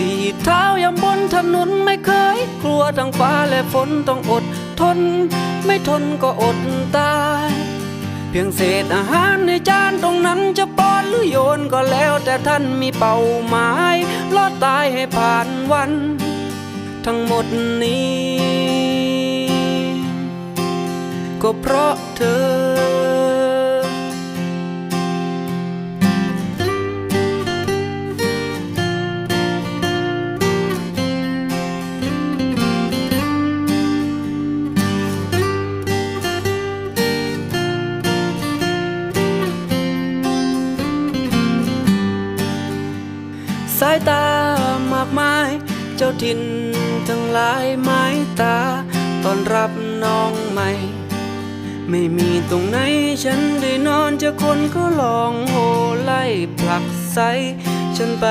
สี่เท้ายำบนถนนไม่เคย กลัวทั้งฟ้าและฝนต้องอดทน ไม่ทนก็อดตาย เพียงเศษอาหารในจานตรงนั้นจะป้อนหรือโยนก็แล้วแต่ท่านมีเป้าหมายรอดตายให้ผ่านวัน ทั้งหมดนี้ ก็เพราะเธอ สายตามากมาย เจ้าถิ่นทั้งหลายไม้ตาตอนรับน้องใหม่ ไม่มีตรงไหนฉันได้นอนเจะคนก็ลองโหไล่ผลักไสฉันไป